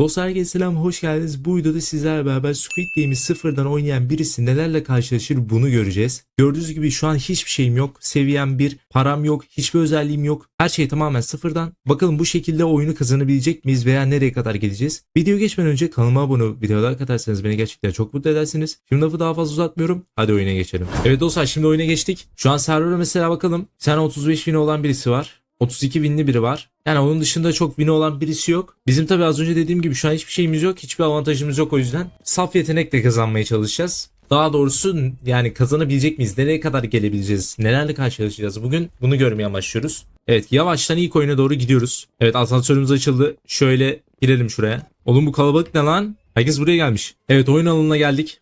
Dostlar herkese selam hoş geldiniz. Bu videoda sizlerle beraber Squid Game'i sıfırdan oynayan birisi nelerle karşılaşır bunu göreceğiz. Gördüğünüz gibi şu an hiçbir şeyim yok. Seviyem bir, param yok, hiçbir özelliğim yok. Her şey tamamen sıfırdan. Bakalım bu şekilde oyunu kazanabilecek miyiz veya nereye kadar geleceğiz? Video geçmeden önce kanalıma abone olup videolar katarsanız beni gerçekten çok mutlu edersiniz. Şimdi lafı daha fazla uzatmıyorum. Hadi oyuna geçelim. Evet dostlar şimdi oyuna geçtik. Şu an server'a mesela bakalım. Tane 35 bin olan birisi var. 32 binli biri var. Yani onun dışında çok bini olan birisi yok. Bizim tabi az önce dediğim gibi şu an hiçbir şeyimiz yok. Hiçbir avantajımız yok o yüzden. Saf yetenekle kazanmaya çalışacağız. Daha doğrusu yani kazanabilecek miyiz? Nereye kadar gelebileceğiz? Nelerle karşılaşacağız? Bugün bunu görmeye başlıyoruz. Evet yavaştan ilk oyuna doğru gidiyoruz. Evet asansörümüz açıldı. Şöyle girelim şuraya. Oğlum bu kalabalık ne lan? Herkes buraya gelmiş. Evet oyun alanına geldik.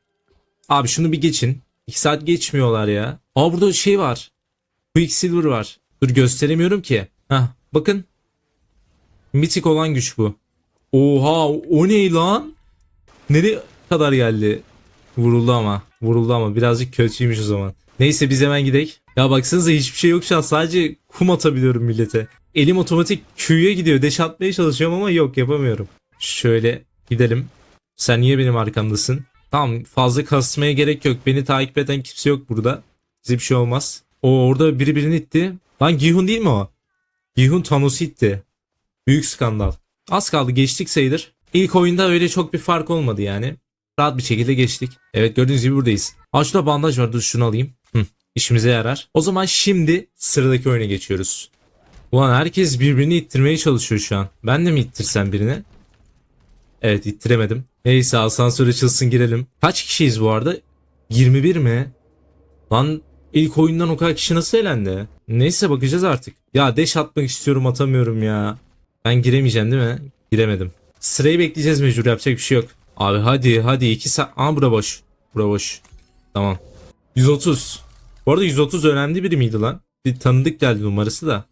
Abi şunu bir geçin. 2 saat geçmiyorlar ya. Aa burada şey var. Quicksilver var. Dur gösteremiyorum ki. Hah bakın. Mitik olan güç bu. Oha o ne lan? Nereye kadar geldi? Vuruldu ama. Vuruldu ama birazcık kötüymüş o zaman. Neyse biz hemen gidelim. Ya baksanıza hiçbir şey yok şu an. Sadece kum atabiliyorum millete. Elim otomatik Q'ya gidiyor. Deş atmaya çalışıyorum ama yok yapamıyorum. Şöyle gidelim. Sen niye benim arkamdasın? Tamam fazla kasmaya gerek yok. Beni takip eden kimse yok burada. Bize bir şey olmaz. O orada biri birini itti. Lan Gihun değil mi o? Gihun Thanos'u itti. Büyük skandal. Az kaldı geçtik sayılır. İlk oyunda öyle çok bir fark olmadı yani. Rahat bir şekilde geçtik. Evet gördüğünüz gibi buradayız. Aa şurada bandaj var dur şunu alayım. Hı, işimize yarar. O zaman şimdi sıradaki oyuna geçiyoruz. Ulan herkes birbirini ittirmeye çalışıyor şu an. Ben de mi ittirsem birini? Evet ittiremedim. Neyse asansör açılsın girelim. Kaç kişiyiz bu arada? 21 mi? Lan ilk oyundan o kadar kişi nasıl elendi? Neyse bakacağız artık. Ya deş atmak istiyorum atamıyorum ya. Ben giremeyeceğim değil mi? Giremedim. Sırayı bekleyeceğiz mecbur yapacak bir şey yok. Abi hadi hadi 2 saat. Aa bura boş. Bura boş. Tamam. 130. Bu arada 130 önemli biri miydi lan? Bir tanıdık geldi numarası da.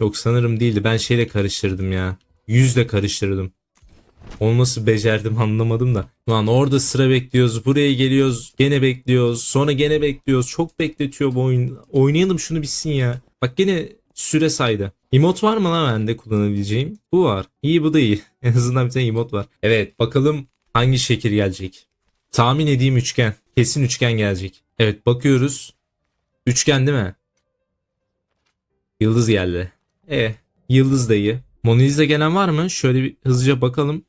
Yok sanırım değildi. Ben şeyle karıştırdım ya. 100 ile karıştırdım. Onu nasıl becerdim anlamadım da. Lan orada sıra bekliyoruz. Buraya geliyoruz. Gene bekliyoruz. Sonra gene bekliyoruz. Çok bekletiyor bu oyun. Oynayalım şunu bitsin ya. Bak gene süre saydı. Emot var mı lan bende kullanabileceğim? Bu var. İyi bu da iyi. En azından bir tane emot var. Evet bakalım hangi şekil gelecek. Tahmin edeyim üçgen. Kesin üçgen gelecek. Evet bakıyoruz. Üçgen değil mi? Yıldız geldi. E, yıldız da iyi. Mona Lisa gelen var mı? Şöyle bir hızlıca bakalım.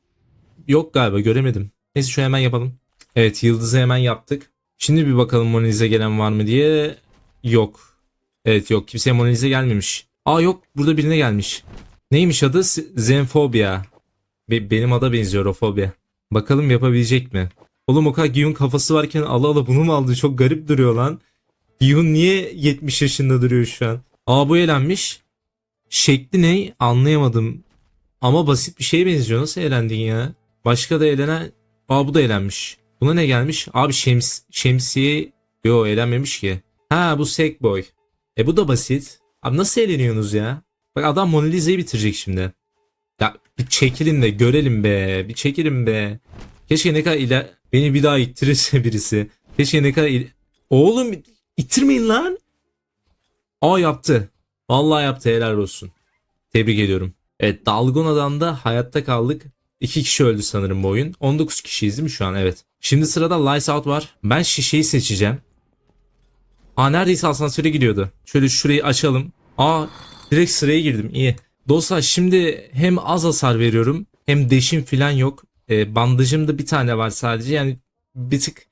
Yok galiba göremedim. Neyse şu hemen yapalım. Evet yıldızı hemen yaptık. Şimdi bir bakalım Mona Lisa gelen var mı diye. Yok. Evet yok kimseye Mona Lisa gelmemiş. Aa yok burada birine gelmiş. Neymiş adı? Zenfobia. Be- benim ada benziyor o fobia. Bakalım yapabilecek mi? Oğlum o kadar Giyun kafası varken ala ala bunu mu aldı? Çok garip duruyor lan. Giyun niye 70 yaşında duruyor şu an? Aa bu elenmiş. Şekli ne? Anlayamadım. Ama basit bir şeye benziyor. Nasıl eğlendin ya? Başka da eğlenen... Aa bu da eğlenmiş. Buna ne gelmiş? Abi şems şemsiye... Yo eğlenmemiş ki. Ha bu Sackboy. E bu da basit. Abi nasıl eğleniyorsunuz ya? Bak adam Mona Lisa'yı bitirecek şimdi. Ya bir çekilin de görelim be. Bir çekilin be. Keşke ne kadar ile... Beni bir daha ittirirse birisi. Keşke ne kadar il- Oğlum ittirmeyin lan. Aa yaptı. Vallahi yaptı helal olsun. Tebrik ediyorum. Evet Dalgona'dan da hayatta kaldık. 2 kişi öldü sanırım bu oyun. 19 kişiyiz değil mi şu an? Evet. Şimdi sırada Lights Out var. Ben şişeyi seçeceğim. Aa neredeyse asansöre gidiyordu. Şöyle şurayı açalım. Aa direkt sıraya girdim. İyi. Dostlar şimdi hem az hasar veriyorum hem deşim falan yok. E, bandajım da bir tane var sadece. Yani bir tık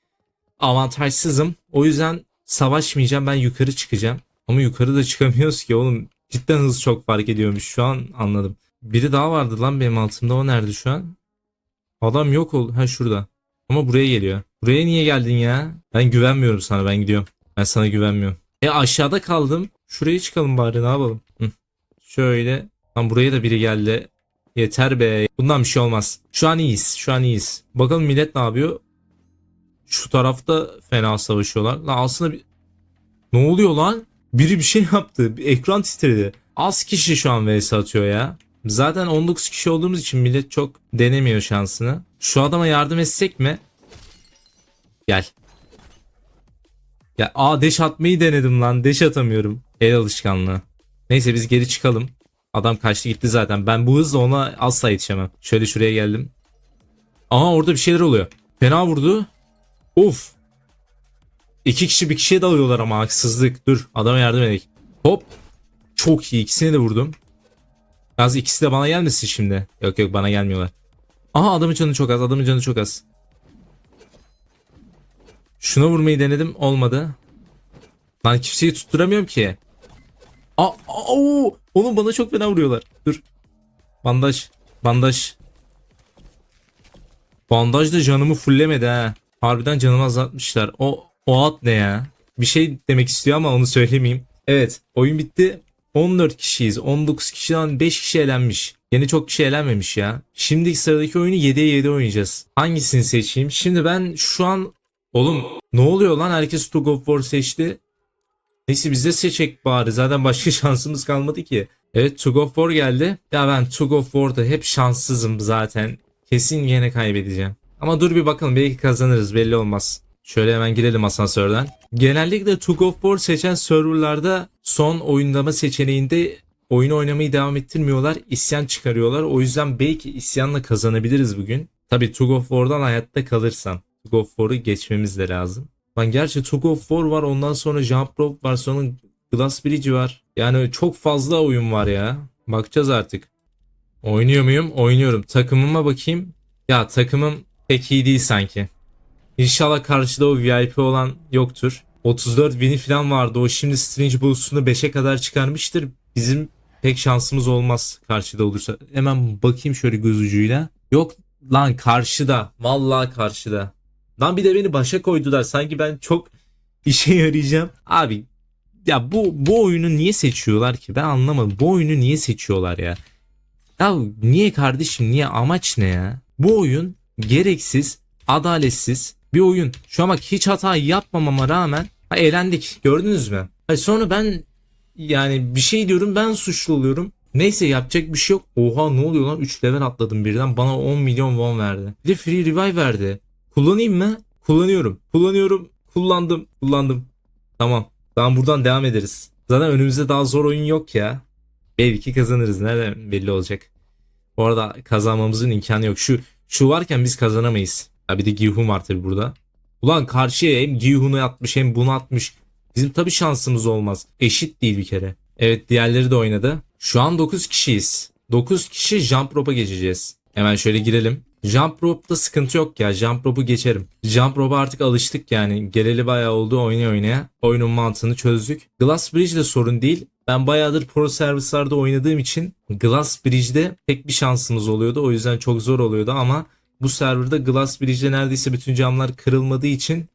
avantajsızım. O yüzden savaşmayacağım. Ben yukarı çıkacağım. Ama yukarı da çıkamıyoruz ki oğlum. Cidden hız çok fark ediyormuş. Şu an anladım. Biri daha vardı lan benim altımda. O nerede şu an? Adam yok oldu. Ha şurada. Ama buraya geliyor. Buraya niye geldin ya? Ben güvenmiyorum sana. Ben gidiyorum. Ben sana güvenmiyorum. E aşağıda kaldım. Şuraya çıkalım bari ne yapalım? Hı. Şöyle. Lan buraya da biri geldi. Yeter be. Bundan bir şey olmaz. Şu an iyiyiz. Şu an iyiyiz. Bakalım millet ne yapıyor? Şu tarafta fena savaşıyorlar. Lan aslında bir... Ne oluyor lan? Biri bir şey yaptı. Bir ekran titredi. Az kişi şu an vs atıyor ya. Zaten 19 kişi olduğumuz için millet çok denemiyor şansını. Şu adama yardım etsek mi? Gel. Ya aa deş atmayı denedim lan. Deş atamıyorum. El alışkanlığı. Neyse biz geri çıkalım. Adam kaçtı gitti zaten. Ben bu hızla ona asla yetişemem. Şöyle şuraya geldim. Aha orada bir şeyler oluyor. Fena vurdu. Of. İki kişi bir kişiye dalıyorlar ama haksızlık. Dur adama yardım edelim. Hop. Çok iyi ikisini de vurdum. Yalnız ikisi de bana gelmesin şimdi. Yok yok bana gelmiyorlar. Aha adamın canı çok az adamın canı çok az. Şuna vurmayı denedim olmadı. Lan kimseyi tutturamıyorum ki. Aa, oo! Oğlum bana çok fena vuruyorlar. Dur. Bandaj. Bandaj. Bandaj da canımı fullemedi ha. Harbiden canımı azaltmışlar. O, o at ne ya? Bir şey demek istiyor ama onu söylemeyeyim. Evet oyun bitti. 14 kişiyiz. 19 kişiden 5 kişi elenmiş. Yine çok kişi elenmemiş ya. Şimdiki sıradaki oyunu 7'ye 7 oynayacağız. Hangisini seçeyim? Şimdi ben şu an... Oğlum ne oluyor lan? Herkes Tug of War seçti. Neyse biz de seçek bari. Zaten başka şansımız kalmadı ki. Evet Tug of War geldi. Ya ben Tug of War'da hep şanssızım zaten. Kesin yine kaybedeceğim. Ama dur bir bakalım belki kazanırız belli olmaz. Şöyle hemen girelim asansörden. Genellikle Tug of War seçen serverlarda son oyunlama seçeneğinde oyunu oynamayı devam ettirmiyorlar. isyan çıkarıyorlar. O yüzden belki isyanla kazanabiliriz bugün. Tabi Tug of War'dan hayatta kalırsam. Tug of War'u geçmemiz de lazım. Lan gerçi Tug of War var ondan sonra Jump Rope var sonra Glass Bridge var. Yani çok fazla oyun var ya. Bakacağız artık. Oynuyor muyum? Oynuyorum. Takımıma bakayım. Ya takımım pek iyi değil sanki. İnşallah karşıda o VIP olan yoktur. 34 win'i falan vardı. O şimdi Strange Boost'unu 5'e kadar çıkarmıştır. Bizim pek şansımız olmaz karşıda olursa. Hemen bakayım şöyle göz ucuyla. Yok lan karşıda. Vallahi karşıda. Lan bir de beni başa koydular. Sanki ben çok işe yarayacağım. Abi ya bu bu oyunu niye seçiyorlar ki? Ben anlamadım. Bu oyunu niye seçiyorlar ya? Ya niye kardeşim? Niye amaç ne ya? Bu oyun gereksiz, adaletsiz bir oyun. Şu an bak hiç hata yapmamama rağmen ha, eğlendik. Gördünüz mü? Ha, sonra ben yani bir şey diyorum ben suçlu oluyorum. Neyse yapacak bir şey yok. Oha ne oluyor lan? 3 level atladım birden. Bana 10 milyon won verdi. Bir de free revive verdi. Kullanayım mı? Kullanıyorum. Kullanıyorum. Kullandım. Kullandım. Tamam. Tamam buradan devam ederiz. Zaten önümüzde daha zor oyun yok ya. Belki kazanırız. Nereden belli olacak. Bu arada kazanmamızın imkanı yok. Şu şu varken biz kazanamayız. Ha bir de Gihun var tabi burada. Ulan karşıya hem Gihun'u atmış hem bunu atmış. Bizim tabi şansımız olmaz. Eşit değil bir kere. Evet diğerleri de oynadı. Şu an 9 kişiyiz. 9 kişi jump rope'a geçeceğiz. Hemen şöyle girelim. Jump rope'da sıkıntı yok ya. Jump rope'u geçerim. Jump rope'a artık alıştık yani. Geleli bayağı oldu oynaya oynaya. Oyunun mantığını çözdük. Glass Bridge de sorun değil. Ben bayağıdır pro servislarda oynadığım için Glass Bridge'de pek bir şansımız oluyordu. O yüzden çok zor oluyordu ama bu serverda Glass Bridge'de neredeyse bütün camlar kırılmadığı için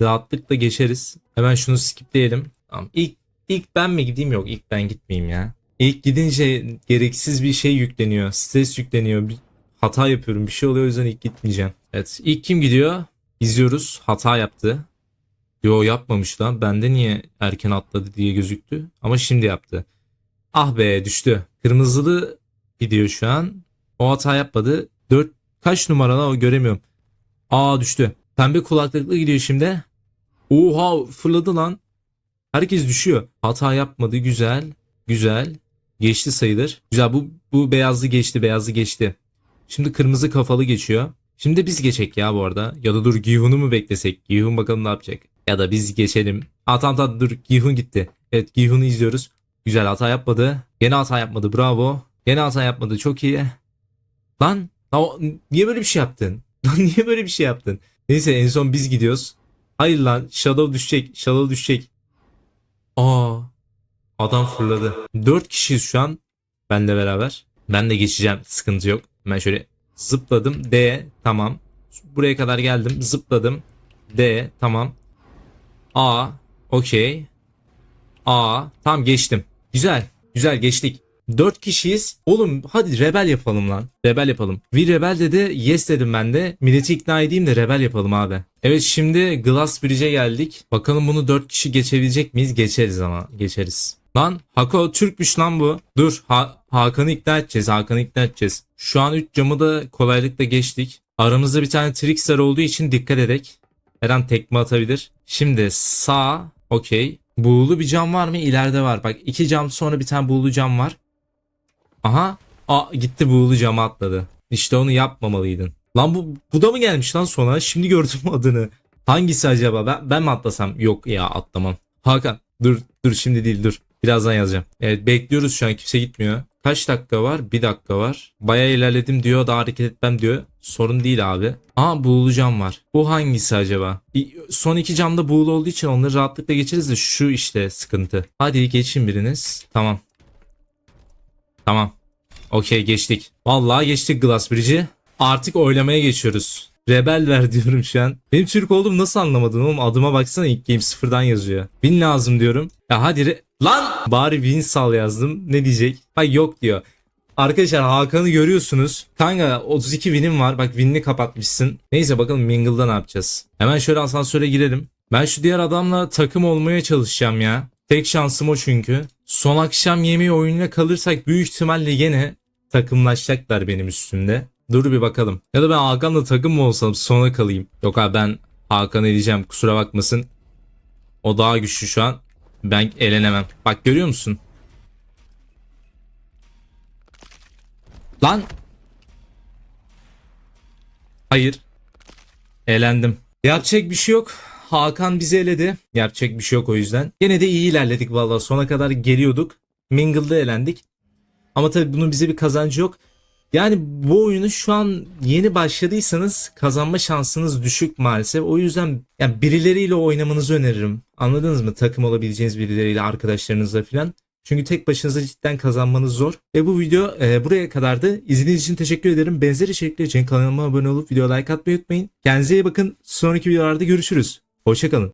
rahatlıkla geçeriz. Hemen şunu skipleyelim. Tamam. İlk, ilk ben mi gideyim? Yok ilk ben gitmeyeyim ya. İlk gidince gereksiz bir şey yükleniyor. Stres yükleniyor. Bir hata yapıyorum. Bir şey oluyor o yüzden ilk gitmeyeceğim. Evet ilk kim gidiyor? İzliyoruz. Hata yaptı. Yo yapmamış lan. Bende niye erken atladı diye gözüktü. Ama şimdi yaptı. Ah be düştü. Kırmızılı gidiyor şu an. O hata yapmadı. 4 kaç numaralı o göremiyorum. Aa düştü. Pembe kulaklıklı gidiyor şimdi. Oha fırladı lan. Herkes düşüyor. Hata yapmadı. Güzel. Güzel. Geçti sayılır. Güzel bu bu beyazlı geçti. Beyazlı geçti. Şimdi kırmızı kafalı geçiyor. Şimdi biz geçek ya bu arada. Ya da dur Gihun'u mu beklesek? Gihun bakalım ne yapacak. Ya da biz geçelim. Aa tamam tamam dur Gihun gitti. Evet Gihun'u izliyoruz. Güzel hata yapmadı. Gene hata yapmadı bravo. Gene hata yapmadı çok iyi. Lan lan niye böyle bir şey yaptın? Niye böyle bir şey yaptın? Neyse en son biz gidiyoruz. Hayır lan Shadow düşecek. Shadow düşecek. Aa adam fırladı. 4 kişiyiz şu an. Benle beraber. Ben de geçeceğim. Sıkıntı yok. Ben şöyle zıpladım. D tamam. Buraya kadar geldim. Zıpladım. D tamam. A okey. A tamam geçtim. Güzel. Güzel geçtik. 4 kişiyiz. Oğlum hadi rebel yapalım lan. Rebel yapalım. Bir rebel dedi. Yes dedim ben de. Milleti ikna edeyim de rebel yapalım abi. Evet şimdi Glass Bridge'e geldik. Bakalım bunu 4 kişi geçebilecek miyiz? Geçeriz ama. Geçeriz. Lan Hako Türkmüş lan bu. Dur ha Hakan'ı ikna edeceğiz. Hakan'ı ikna edeceğiz. Şu an 3 camı da kolaylıkla geçtik. Aramızda bir tane Trickster olduğu için dikkat edek. Her an tekme atabilir. Şimdi sağ okey. Buğulu bir cam var mı? İleride var. Bak iki cam sonra bir tane buğulu cam var. Aha. Aa gitti buğulu cama atladı. İşte onu yapmamalıydın. Lan bu, bu da mı gelmiş lan sonra? Şimdi gördüm adını. Hangisi acaba? Ben, ben mi atlasam? Yok ya atlamam. Hakan dur dur şimdi değil dur. Birazdan yazacağım. Evet bekliyoruz şu an kimse gitmiyor. Kaç dakika var? Bir dakika var. Bayağı ilerledim diyor da hareket etmem diyor. Sorun değil abi. Aa buğulu cam var. Bu hangisi acaba? Son iki camda buğulu olduğu için onları rahatlıkla geçeriz de şu işte sıkıntı. Hadi geçin biriniz. Tamam. Tamam. Okey geçtik. Vallahi geçtik Glass Bridge'i. Artık oylamaya geçiyoruz. Rebel ver diyorum şu an. Benim Türk olduğumu nasıl anlamadın oğlum? Adıma baksana ilk game sıfırdan yazıyor. Win lazım diyorum. Ya hadi Lan! Bari win sal yazdım. Ne diyecek? Hay yok diyor. Arkadaşlar Hakan'ı görüyorsunuz. Kanka 32 winim var. Bak winini kapatmışsın. Neyse bakalım Mingle'da ne yapacağız. Hemen şöyle asansöre girelim. Ben şu diğer adamla takım olmaya çalışacağım ya. Tek şansım o çünkü. Son akşam yemeği oyununa kalırsak büyük ihtimalle yine takımlaşacaklar benim üstümde. Dur bir bakalım. Ya da ben Hakan'la takım mı olsam sona kalayım. Yok abi ben Hakan'ı diyeceğim kusura bakmasın. O daha güçlü şu an. Ben elenemem. Bak görüyor musun? Lan. Hayır. Elendim. Yapacak bir şey yok. Hakan bizi eledi. Yapacak bir şey yok o yüzden. Gene de iyi ilerledik vallahi. Sona kadar geliyorduk. Mingle'da elendik. Ama tabii bunun bize bir kazancı yok. Yani bu oyunu şu an yeni başladıysanız kazanma şansınız düşük maalesef. O yüzden yani birileriyle oynamanızı öneririm. Anladınız mı? Takım olabileceğiniz birileriyle arkadaşlarınızla falan. Çünkü tek başınıza cidden kazanmanız zor. Ve bu video e, buraya kadardı. İzlediğiniz için teşekkür ederim. Benzer içerikler için kanalıma abone olup video like atmayı unutmayın. Kendinize iyi bakın. Sonraki videolarda görüşürüz. Hoşçakalın.